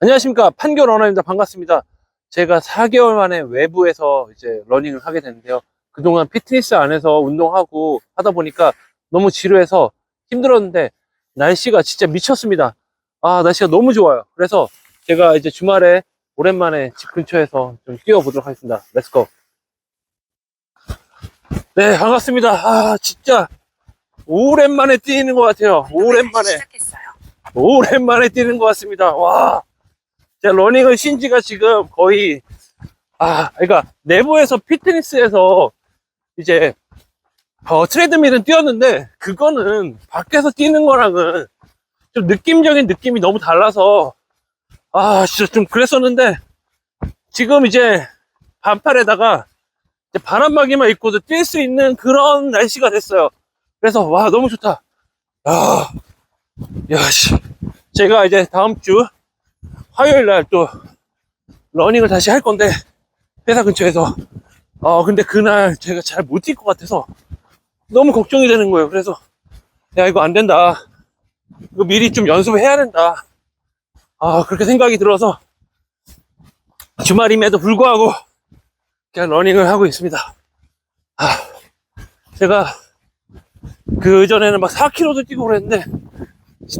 안녕하십니까. 판교 러너입니다. 반갑습니다. 제가 4개월 만에 외부에서 이제 러닝을 하게 됐는데요. 그동안 피트니스 안에서 운동하고 하다 보니까 너무 지루해서 힘들었는데 날씨가 진짜 미쳤습니다. 아 날씨가 너무 좋아요. 그래서 제가 이제 주말에 오랜만에 집 근처에서 좀 뛰어보도록 하겠습니다. 렛츠고 네 반갑습니다. 아 진짜 오랜만에 뛰는 것 같아요. 오랜만에. 오랜만에 뛰는 것 같습니다. 와. 제가 러닝을 쉰 지가 지금 거의, 아, 그러니까 내부에서 피트니스에서 이제, 어, 트레드밀은 뛰었는데, 그거는 밖에서 뛰는 거랑은 좀 느낌적인 느낌이 너무 달라서, 아, 진짜 좀 그랬었는데, 지금 이제 반팔에다가 이제 바람막이만 입고도 뛸 수 있는 그런 날씨가 됐어요. 그래서, 와, 너무 좋다. 아. 야, 씨. 제가 이제 다음 주 화요일 날 또 러닝을 다시 할 건데, 회사 근처에서. 어, 근데 그날 제가 잘 못 뛸 것 같아서 너무 걱정이 되는 거예요. 그래서, 야, 이거 안 된다. 이거 미리 좀 연습해야 된다. 아, 그렇게 생각이 들어서 주말임에도 불구하고 그냥 러닝을 하고 있습니다. 아, 제가 그 전에는 막 4km도 뛰고 그랬는데,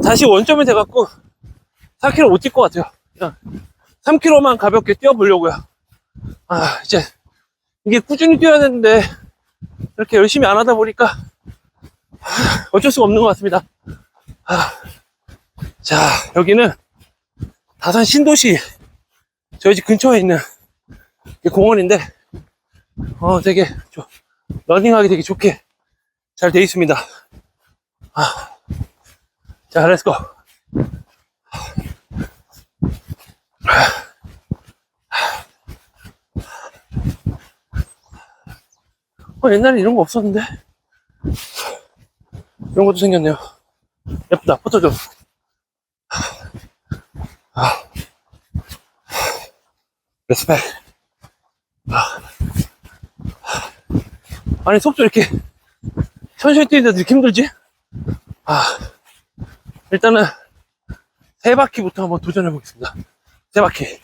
다시 원점이 돼갖고 4km 못 뛸 것 같아요. 그냥 3km만 가볍게 뛰어보려고요. 아, 이제 이게 꾸준히 뛰어야 되는데 이렇게 열심히 안 하다 보니까 아, 어쩔 수가 없는 것 같습니다. 아, 자, 여기는 다산 신도시 저희 집 근처에 있는 이 공원인데 어, 되게 좀 러닝하기 되게 좋게 잘 돼 있습니다. 아, 자, 렛츠고. 어, 옛날에 이런 거 없었는데? 이런 것도 생겼네요. 예쁘다, 좀. 아. 레스펙. 아. 아니, 속도 이렇게 천천히 뛰는데도 이렇게 힘들지? 아. 일단은 세 바퀴부터 한번 도전해 보겠습니다. 세 바퀴.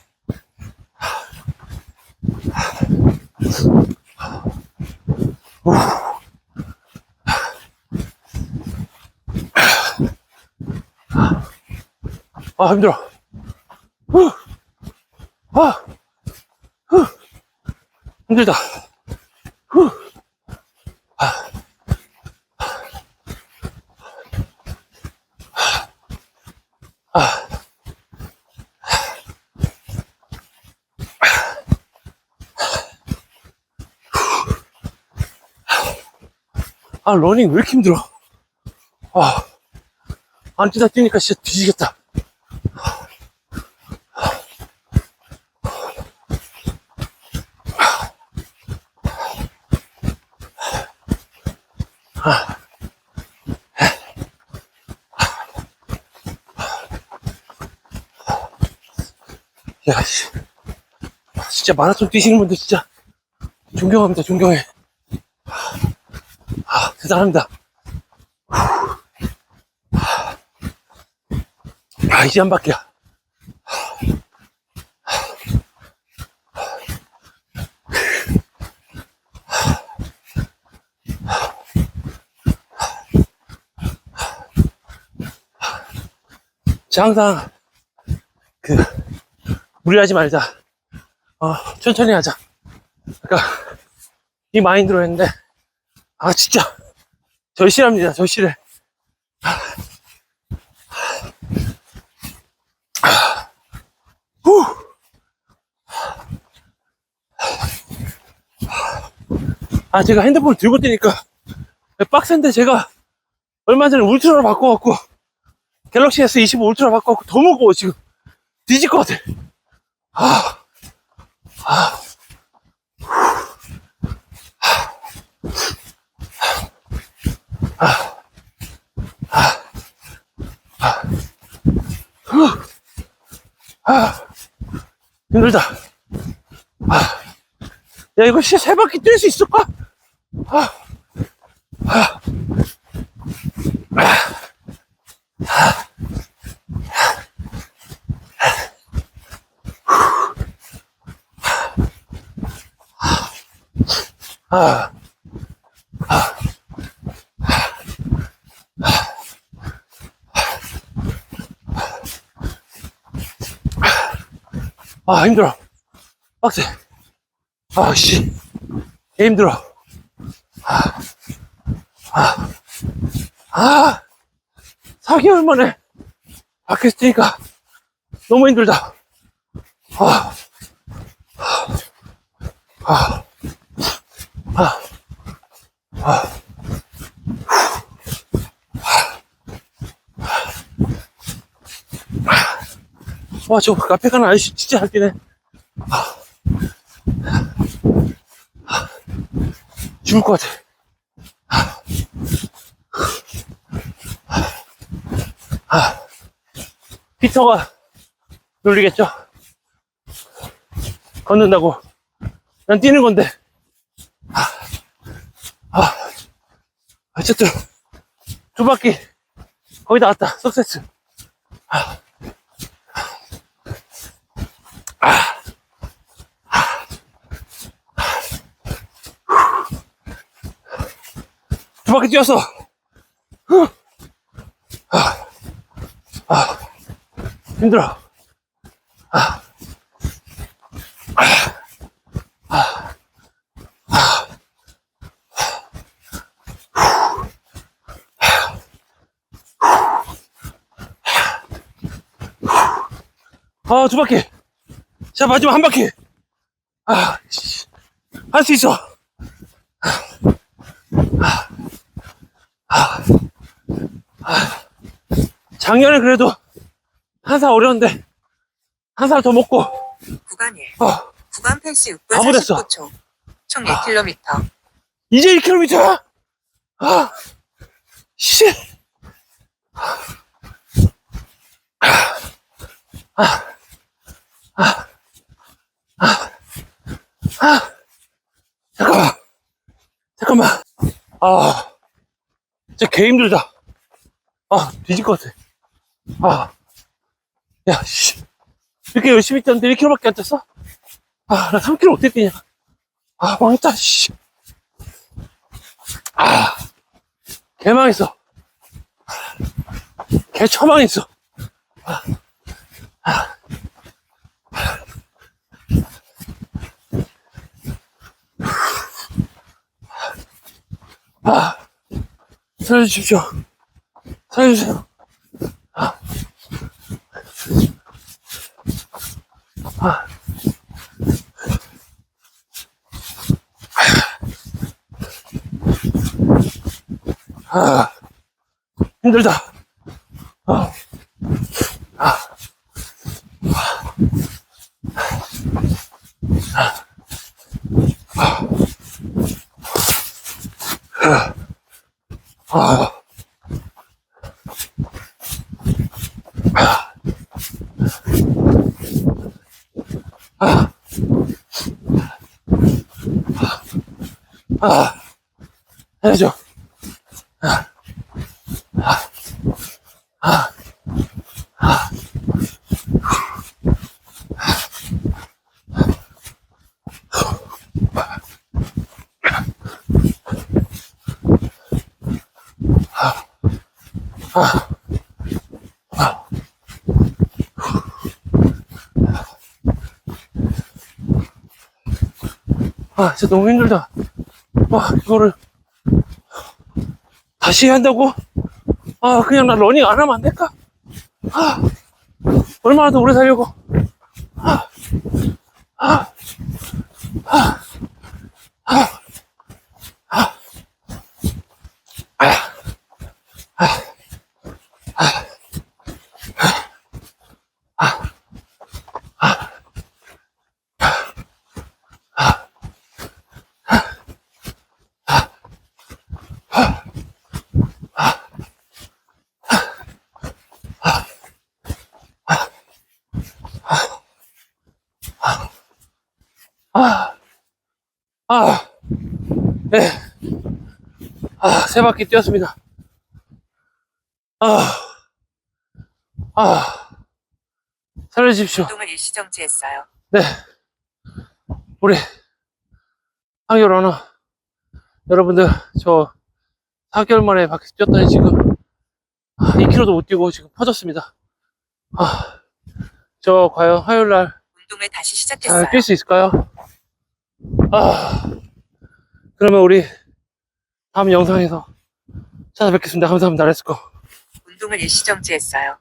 후. 아 힘들어. 후. 아. 후. 힘들다. 아, 러닝 왜 이렇게 힘들어? 아, 안 뛰다 뛰니까 진짜 뒤지겠다. 야, 씨. 진짜 마라톤 뛰시는 분들 진짜 존경합니다, 존경해. 아, 대단합니다. 아, 이제 한 바퀴야. 자, 항상, 그, 무리하지 말자. 어, 천천히 하자. 그러니까, 이 마인드로 했는데, 아, 진짜. 절실합니다, 절실해. 후. 아, 제가 핸드폰 들고 뛰니까 빡센데 제가 얼마 전에 울트라로 바꿔갖고 갤럭시 S25 울트라 바꿔갖고 더 무거워, 지금. 뒤질 것 같아. 아, 아. 아, 힘들다. 아, 야, 이거 씨, 세 바퀴 뛸 수 있을까? 아, 아, 아, 아. 아. 아, 힘들어. 빡세. 아, 씨. 개 힘들어. 아, 아, 아, 4개월 만에 밖에서 뛰니까 너무 힘들다. 아, 아, 아, 아. 와, 저 카페 가는 아저씨 진짜 잘 뛰네. 아. 아. 죽을 것 같아. 아. 피터가 놀리겠죠? 걷는다고. 난 뛰는 건데. 아. 아. 어쨌든, 두 바퀴 거의 다 왔다. 석세스. 두 바퀴 뛰었어. 후. 아, 아, 힘들어. 아, 아, 아, 아, 아, 두 바퀴. 자, 마지막 한 바퀴. 아, 할 수 있어. 작년에 그래도 한 살 어렸는데 한 살 더 먹고 구간 1. 어, 구간 80분 바보 됐어. 49초. 총 1km. 이제 1km야. 아, 씨. 아, 아, 아, 아, 잠깐만, 잠깐만. 아, 진짜 개 힘들다. 아, 뒤질 것 같아. 아, 야, 씨. 이렇게 열심히 뛰었는데 1km밖에 안 뛰었어? 아, 나 3km 어떻게 뛰냐. 아, 망했다, 씨. 아, 개망했어. 개 처망했어. 아, 살려주십시오. 살려주세요. 아, 힘들다. 아, 아, 아, 아, 해야 아, 진짜 너무 힘들다. 와, 이거를 다시 해야 한다고? 아, 그냥 나 러닝 안 하면 안 될까? 아, 얼마나 더 오래 살려고? 아, 아, 아, 아, 아, 아, 네. 아, 세 바퀴 뛰었습니다. 아, 아, 살려주십시오. 운동을 일시 정지했어요. 네. 우리, 한결 언어, 여러분들, 저 4개월 만에 밖에서 뛰었더니 지금 2km도 못 뛰고 지금 퍼졌습니다. 아, 저 과연 화요일 날 운동을 다시 시작했어요. 잘뛸수 있을까요? 아, 그러면 우리 다음 영상에서 찾아뵙겠습니다. 감사합니다. 렛츠고. 운동을 일시 정지했어요.